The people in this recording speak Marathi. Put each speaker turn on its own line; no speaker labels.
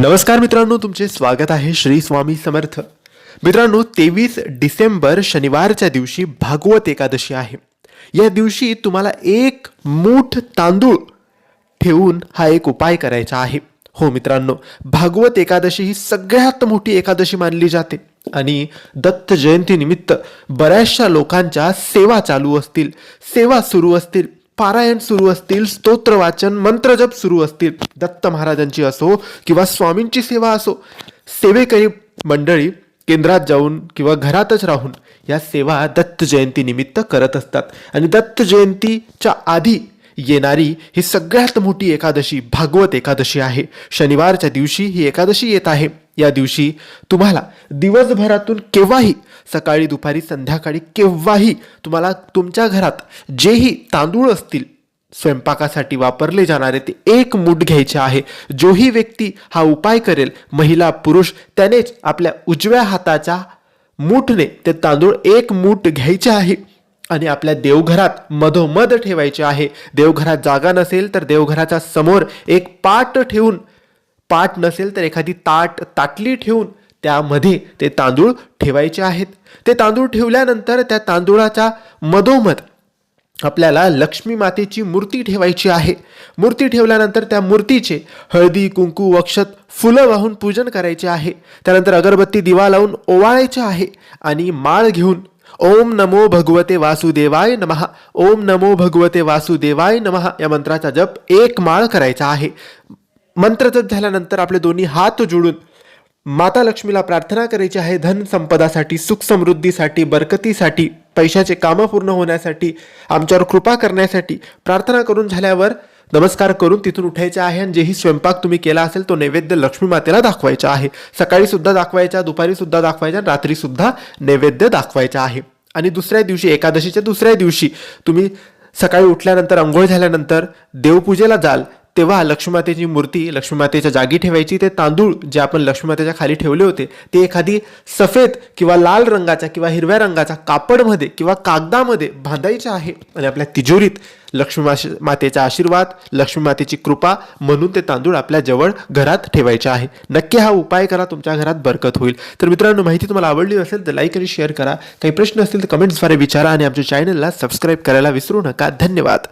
नमस्कार मित्रांनो तुमचे स्वागत आहे श्री स्वामी समर्थ. मित्रांनो तेवीस डिसेंबर शनिवारच्या दिवशी भागवत एकादशी आहे. या दिवशी तुम्हाला एक मूठ तांदूळ ठेवून हा एक उपाय करायचा आहे. हो मित्रांनो भागवत एकादशी ही सगळ्यात मोठी एकादशी मानली जाते आणि दत्त जयंतीनिमित्त बऱ्याचशा लोकांच्या सेवा चालू असतील सेवा सुरू असतील. पारायण सुरू असतील स्तोत्र वाचन मंत्रजप सुरू असतील दत्त महाराजांची असो किंवा स्वामींची सेवा असो सेवेकरी मंडळी केंद्रात जाऊन किंवा घरातच राहून या सेवा दत्त जयंती निमित्त करत असतात. आणि दत्त जयंतीच्या आधी येणारी ही सगळ्यात मोठी एकादशी भागवत एकादशी आहे. शनिवारच्या दिवशी ही एकादशी येत आहे. या दिवशी तुम्हाला दिवसभरातून केव्हाही सकाळी दुपारी संध्याकाळी केव्हाही तुम्हाला तुमच्या घरात जेही तांदूळ असतील स्वयंपाकासाठी वापरले जाणारे ते एक मूठ घ्यायचे आहे. जोही व्यक्ती हा उपाय करेल महिला पुरुष त्यानेच आपल्या उजव्या हाताच्या मूठने ते तांदूळ एक मूठ घ्यायचे आहे. आणि आपल्या देवघरात मधोमध ठेवायचे आहे. देवघरात जागा नसेल तर देवघराच्या समोर एक पाट ठेवून पाट नसेल तर एखादी ताट ताटली ठेवून त्यामध्ये ते तांदूळ ठेवायचे आहेत. ते तांदूळ ठेवल्यानंतर त्या तांदूळाच्या मधोमध आपल्याला लक्ष्मी मातेची मूर्ती ठेवायची आहे. मूर्ती ठेवल्यानंतर त्या मूर्तीचे हळदी कुंकू अक्षत फुलं वाहून पूजन करायचे आहे. त्यानंतर अगरबत्ती दिवा लावून ओवाळायचे आहे आणि माळ घेऊन ओम नमो भगवते वासुदेवाय नमः. ओम नमो भगवते वासुदेवाय नमः. या मंत्राचा जप एक माळ करायचा आहे. मंत्र जप झाल्यानंतर आपले दोन्ही हात जोडून माता लक्ष्मीला प्रार्थना करायची आहे. धन संपदासाठी सुख समृद्धीसाठी बरकतीसाठी पैशाचे कामं पूर्ण होण्यासाठी आमच्यावर कृपा करण्यासाठी प्रार्थना करून झाल्यावर नमस्कार करून तिथून उठायचे आहे आणि जेही स्वयंपाक तुम्ही केला असेल तो नैवेद्य लक्ष्मी मातेला दाखवायचा आहे. सकाळी सुद्धा दाखवायचा दुपारी सुद्धा दाखवायचा रात्री सुद्धा नैवेद्य दाखवायचा आहे. आणि दुसऱ्या दिवशी एकादशीच्या दुसऱ्या दिवशी तुम्ही सकाळी उठल्यानंतर अंघोळ झाल्यानंतर देवपूजेला जाल. तेव्हा लक्ष्मीमातेची मूर्ती लक्ष्मीमातेच्या जागी ठेवायची. ते तांदूळ जे आपण लक्ष्मीमातेच्या खाली ठेवले होते ते एखादी सफेद किंवा लाल रंगाचा किंवा हिरव्या रंगाचा कापडमध्ये किंवा कागदामध्ये बांधायचे आहे. आणि आपल्या तिजोरीत लक्ष्मीमाश मातेचा आशीर्वाद लक्ष्मी मातेची कृपा म्हणून ते तांदूळ आपल्या जवळ घरात ठेवायचे आहे. नक्की हा उपाय करा तुमच्या घरात बरकत होईल. तर मित्रांनो माहिती तुम्हाला आवडली असेल तर लाईक आणि शेअर करा. काही प्रश्न असतील तर कमेंट्सद्वारे विचारा आणि आमच्या चॅनलला सबस्क्राईब करायला विसरू नका. धन्यवाद.